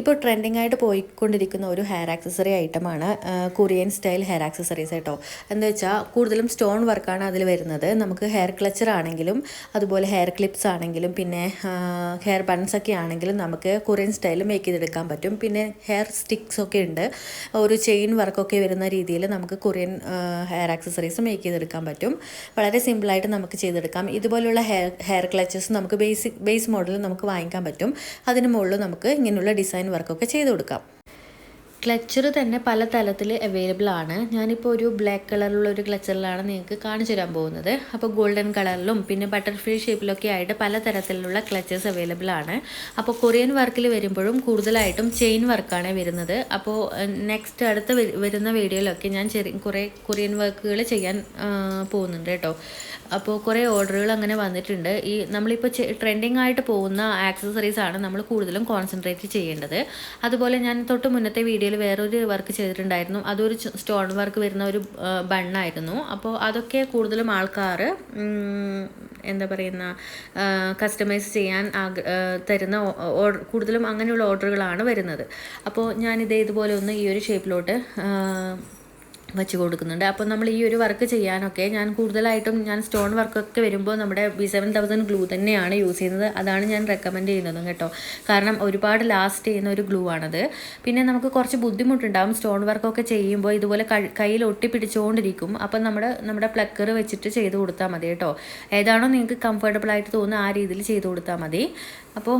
ഇപ്പോൾ ട്രെൻഡിങ് ആയിട്ട് പോയിക്കൊണ്ടിരിക്കുന്ന ഒരു ഹെയർ ആക്സസറി ഐറ്റമാണ് കൊറിയൻ സ്റ്റൈൽ ഹെയർ ആക്സസറീസ് കേട്ടോ. എന്താ വെച്ചാൽ കൂടുതലും സ്റ്റോൺ വർക്കാണ് അതിൽ വരുന്നത്. നമുക്ക് ഹെയർ ക്ലച്ചർ ആണെങ്കിലും അതുപോലെ ഹെയർ ക്ലിപ്സ് ആണെങ്കിലും പിന്നെ ഹെയർ ബൺസ് ഒക്കെ ആണെങ്കിലും നമുക്ക് കൊറിയൻ സ്റ്റൈൽ മേക്ക് ചെയ്തെടുക്കാൻ പറ്റും. പിന്നെ ഹെയർ സ്റ്റിക്സ് ഒക്കെ ഉണ്ട്. ഒരു ചെയിൻ വർക്കൊക്കെ വരുന്ന രീതിയിൽ നമുക്ക് കൊറിയൻ ഹെയർ ആക്സസറീസ് മേക്ക് ചെയ്തെടുക്കാൻ പറ്റും. വളരെ സിമ്പിളായിട്ട് നമുക്ക് ചെയ്തെടുക്കാം. ഇതുപോലുള്ള ഹെയർ ഹെയർ ക്ലച്ചസ് നമുക്ക് ബേസിക് ബേസ് മോഡൽ നമുക്ക് വാങ്ങിക്കാൻ പറ്റും. അതിന് മുകളിൽ നമുക്ക് ഇങ്ങനെയുള്ള ഡിസൈൻ വർക്കൊക്കെ ചെയ്ത് കൊടുക്കാം. ക്ലച്ചർ തന്നെ പല തലത്തിൽ അവൈലബിൾ ആണ്. ഞാനിപ്പോൾ ഒരു ബ്ലാക്ക് കളറിലുള്ള ഒരു ക്ലച്ചറിലാണ് നിങ്ങൾക്ക് കാണിച്ചു തരാൻ പോകുന്നത്. അപ്പോൾ ഗോൾഡൻ കളറിലും പിന്നെ ബട്ടർഫ്ലൈ ഷേപ്പിലൊക്കെ ആയിട്ട് പല തരത്തിലുള്ള ക്ലച്ചേഴ്സ് അവൈലബിൾ ആണ്. അപ്പോൾ കൊറിയൻ വർക്കിൽ വരുമ്പോഴും കൂടുതലായിട്ടും ചെയിൻ വർക്കാണ് വരുന്നത്. അപ്പോൾ നെക്സ്റ്റ് അടുത്ത വരുന്ന വീഡിയോയിലൊക്കെ ഞാൻ ചെറിയ കുറേ കൊറിയൻ വർക്കുകൾ ചെയ്യാൻ പോകുന്നുണ്ട് കേട്ടോ. അപ്പോൾ കുറേ ഓർഡറുകൾ അങ്ങനെ വന്നിട്ടുണ്ട്. ഈ നമ്മളിപ്പോൾ ട്രെൻഡിങ് ആയിട്ട് പോകുന്ന ആക്സസറീസ് ആണ് നമ്മൾ കൂടുതലും കോൺസെൻട്രേറ്റ് ചെയ്യേണ്ടത്. അതുപോലെ ഞാൻ തൊട്ട് മുന്നത്തെ വീഡിയോയിൽ വേറൊരു വർക്ക് ചെയ്തിട്ടുണ്ടായിരുന്നു. അതൊരു സ്റ്റോൺ വർക്ക് വരുന്ന ഒരു ബണ്ണായിരുന്നു. അപ്പോൾ അതൊക്കെ കൂടുതലും ആൾക്കാർ എന്താ പറയുന്ന കസ്റ്റമൈസ് ചെയ്യാൻ തരുന്ന കൂടുതലും അങ്ങനെയുള്ള ഓർഡറുകളാണ് വരുന്നത്. അപ്പോൾ ഞാനിത് ഇതുപോലെ ഒന്ന് ഈ ഒരു ഷേപ്പിലോട്ട് വെച്ച് കൊടുക്കുന്നുണ്ട്. അപ്പോൾ നമ്മൾ ഈ ഒരു വർക്ക് ചെയ്യാനൊക്കെ ഞാൻ കൂടുതലായിട്ടും ഞാൻ സ്റ്റോൺ വർക്കൊക്കെ വരുമ്പോൾ നമ്മുടെ ബി സെവൻ തൗസൻഡ് ഗ്ലൂ തന്നെയാണ് യൂസ് ചെയ്യുന്നത്. അതാണ് ഞാൻ റെക്കമെൻഡ് ചെയ്യുന്നതും കേട്ടോ. കാരണം ഒരുപാട് ലാസ്റ്റ് ചെയ്യുന്ന ഒരു ഗ്ലൂ ആണത്. പിന്നെ നമുക്ക് കുറച്ച് ബുദ്ധിമുട്ടുണ്ടാകും സ്റ്റോൺ വർക്കൊക്കെ ചെയ്യുമ്പോൾ ഇതുപോലെ കയ്യിൽ ഒട്ടിപ്പിടിച്ചുകൊണ്ടിരിക്കും അപ്പം നമ്മുടെ നമ്മുടെ പ്ലക്കർ വെച്ചിട്ട് ചെയ്ത് കൊടുത്താൽ മതി കേട്ടോ. ഏതാണോ നിങ്ങൾക്ക് കംഫർട്ടബിൾ ആയിട്ട് തോന്നുന്നത് ആ രീതിയിൽ ചെയ്ത് കൊടുത്താൽ മതി. അപ്പോൾ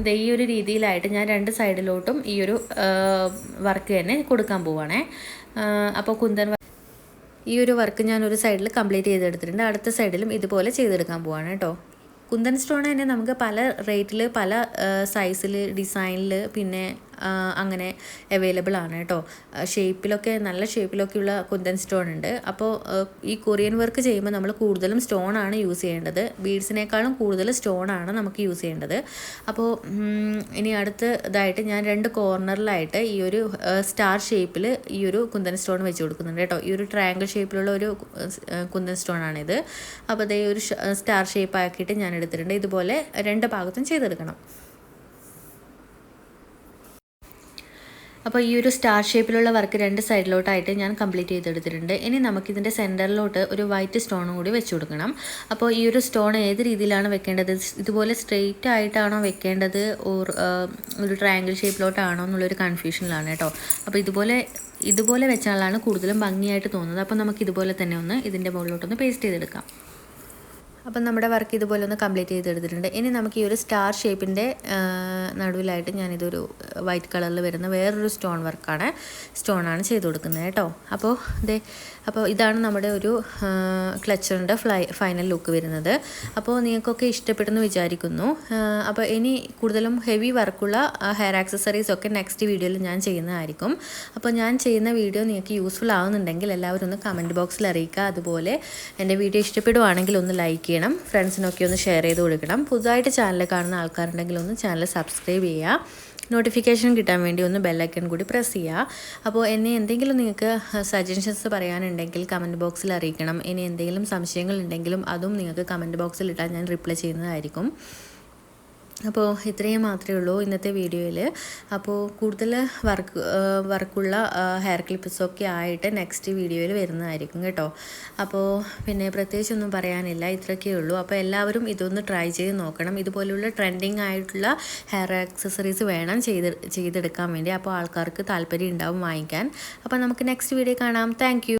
ഇത് ഈ ഒരു രീതിയിലായിട്ട് ഞാൻ രണ്ട് സൈഡിലോട്ടും ഈ ഒരു വർക്ക് തന്നെ കൊടുക്കാൻ പോവുകയാണേ അപ്പോൾ കുന്തൻ ഈ ഒരു വർക്ക് ഞാൻ ഒരു സൈഡിൽ കംപ്ലീറ്റ് ചെയ്തെടുത്തിട്ടുണ്ട്. അടുത്ത സൈഡിലും ഇതുപോലെ ചെയ്തെടുക്കാൻ പോവാണ് കേട്ടോ. കുന്തൻ സ്റ്റോൺ തന്നെ നമുക്ക് പല റേറ്റിൽ പല സൈസിൽ ഡിസൈനിൽ പിന്നെ അങ്ങനെ അവൈലബിൾ ആണ് കേട്ടോ. ഷേപ്പിലൊക്കെ നല്ല ഷേപ്പിലൊക്കെയുള്ള കുന്തൻ സ്റ്റോൺ ഉണ്ട്. അപ്പോൾ ഈ കൊറിയൻ വർക്ക് ചെയ്യുമ്പോൾ നമ്മൾ കൂടുതലും സ്റ്റോൺ ആണ് യൂസ് ചെയ്യേണ്ടത്. ബീഡ്സിനേക്കാളും കൂടുതൽ സ്റ്റോൺ ആണ് നമുക്ക് യൂസ് ചെയ്യേണ്ടത്. അപ്പോൾ ഇനി അടുത്ത ഇതായിട്ട് ഞാൻ രണ്ട് കോർണറിലായിട്ട് ഈ ഒരു സ്റ്റാർ ഷേപ്പിൽ ഈ ഒരു കുന്തൻ സ്റ്റോൺ വെച്ച് കൊടുക്കുന്നുണ്ട് കേട്ടോ. ഈ ഒരു ട്രയാങ്കിൾ ഷേപ്പിലുള്ള ഒരു കുന്തൻ സ്റ്റോൺ ആണിത്. അപ്പോൾ അതേ ഒരു സ്റ്റാർ ഷേപ്പ് ആക്കിയിട്ട് ഞാൻ എടുത്തിട്ടുണ്ട്. ഇതുപോലെ രണ്ട് ഭാഗത്തും ചെയ്തെടുക്കണം. അപ്പോൾ ഈ ഒരു സ്റ്റാർ ഷേപ്പിലുള്ള വർക്ക് രണ്ട് സൈഡിലോട്ടായിട്ട് ഞാൻ കംപ്ലീറ്റ് ചെയ്തെടുത്തിട്ടുണ്ട്. ഇനി നമുക്കിതിന്റെ സെന്ററിലോട്ട് ഒരു വൈറ്റ് സ്റ്റോണും കൂടി വെച്ച് കൊടുക്കണം. അപ്പോൾ ഈ ഒരു സ്റ്റോൺ ഏത് രീതിയിലാണ് വെക്കേണ്ടത്? ഇതുപോലെ സ്ട്രെയിറ്റ് ആയിട്ടാണോ വെക്കേണ്ടത്? ഓർ ഒരു ട്രയാങ്കിൾ ഷേപ്പിലോട്ടാണോ എന്നുള്ളൊരു കൺഫ്യൂഷനിലാണ് കേട്ടോ. അപ്പോൾ ഇതുപോലെ ഇതുപോലെ വെച്ചാലാണ് കൂടുതലും ഭംഗിയായിട്ട് തോന്നുന്നത്. അപ്പോൾ നമുക്ക് ഇതുപോലെ തന്നെ ഒന്ന് ഇതിന്റെ മുകളിലോട്ടൊന്ന് പേസ്റ്റ് ചെയ്തെടുക്കാം. അപ്പം നമ്മുടെ വർക്ക് ഇതുപോലെ ഒന്ന് കംപ്ലീറ്റ് ചെയ്തെടുത്തിട്ടുണ്ട്. ഇനി നമുക്ക് ഈ ഒരു സ്റ്റാർ ഷേപ്പിന്റെ നടുവിലായിട്ട് ഞാനിതൊരു വൈറ്റ് കളറിൽ വരുന്ന വേറൊരു സ്റ്റോൺ വർക്കാണ് സ്റ്റോണാണ് ചെയ്ത് കൊടുക്കുന്നത് കേട്ടോ. അപ്പോൾ ഇതേ അപ്പോൾ ഇതാണ് നമ്മുടെ ഒരു ക്ലച്ചറിന്റെ ഫ്ലൈ ഫൈനൽ ലുക്ക് വരുന്നത്. അപ്പോൾ നിങ്ങൾക്കൊക്കെ ഇഷ്ടപ്പെടുന്നു വിചാരിക്കുന്നു. അപ്പോൾ ഇനി കൂടുതലും ഹെവി വർക്കുള്ള ഹെയർ ആക്സസറീസ് ഒക്കെ നെക്സ്റ്റ് വീഡിയോയിൽ ഞാൻ ചെയ്യുന്നതായിരിക്കും. അപ്പോൾ ഞാൻ ചെയ്യുന്ന വീഡിയോ നിങ്ങൾക്ക് യൂസ്ഫുൾ ആവുന്നുണ്ടെങ്കിൽ എല്ലാവരും ഒന്ന് കമന്റ് ബോക്സിൽ അറിയിക്കുക. അതുപോലെ എന്റെ വീഡിയോ ഇഷ്ടപ്പെടുവാണെങ്കിൽ ഒന്ന് ലൈക്ക് ചെയ്യണം. ഫ്രണ്ട്സിനൊക്കെ ഒന്ന് ഷെയർ ചെയ്ത് കൊടുക്കണം. പുതുതായിട്ട് ചാനൽ കാണുന്ന ആൾക്കാരുണ്ടെങ്കിൽ ഒന്ന് ചാനൽ സബ്സ്ക്രൈബ് ചെയ്യുക. നോട്ടിഫിക്കേഷൻ കിട്ടാൻ വേണ്ടി ഒന്ന് ബെല്ലൈക്കൺ കൂടി പ്രസ് ചെയ്യുക. അപ്പോൾ എന്നെ എന്തെങ്കിലും നിങ്ങൾക്ക് സജഷൻസ് പറയാനുണ്ടെങ്കിൽ കമന്റ് ബോക്സിൽ അറിയിക്കണം. ഇനി എന്തെങ്കിലും സംശയങ്ങളുണ്ടെങ്കിലും അതും നിങ്ങൾക്ക് കമന്റ് ബോക്സിൽ ഇട്ടാൽ ഞാൻ റിപ്ലൈ ചെയ്യുന്നതായിരിക്കും. അപ്പോൾ ഇത്രയും മാത്രമേ ഉള്ളൂ ഇന്നത്തെ വീഡിയോയിൽ. അപ്പോൾ കൂടുതൽ വർക്ക് വർക്കുള്ള ഹെയർ ക്ലിപ്സൊക്കെ ആയിട്ട് നെക്സ്റ്റ് വീഡിയോയിൽ വരുന്നതായിരിക്കും കേട്ടോ. അപ്പോൾ പിന്നെ പ്രത്യേകിച്ചൊന്നും പറയാനില്ല ഇത്രയൊക്കെ ഉള്ളൂ. അപ്പോൾ എല്ലാവരും ഇതൊന്ന് ട്രൈ ചെയ്ത് നോക്കണം. ഇതുപോലുള്ള ട്രെൻഡിങ് ആയിട്ടുള്ള ഹെയർ ആക്സസറീസ് വേണം ചെയ്ത് ചെയ്തെടുക്കാൻ വേണ്ടി. അപ്പോൾ ആൾക്കാർക്ക് താല്പര്യം ഉണ്ടാവും വാങ്ങിക്കാൻ. അപ്പോൾ നമുക്ക് നെക്സ്റ്റ് വീഡിയോ കാണാം. താങ്ക്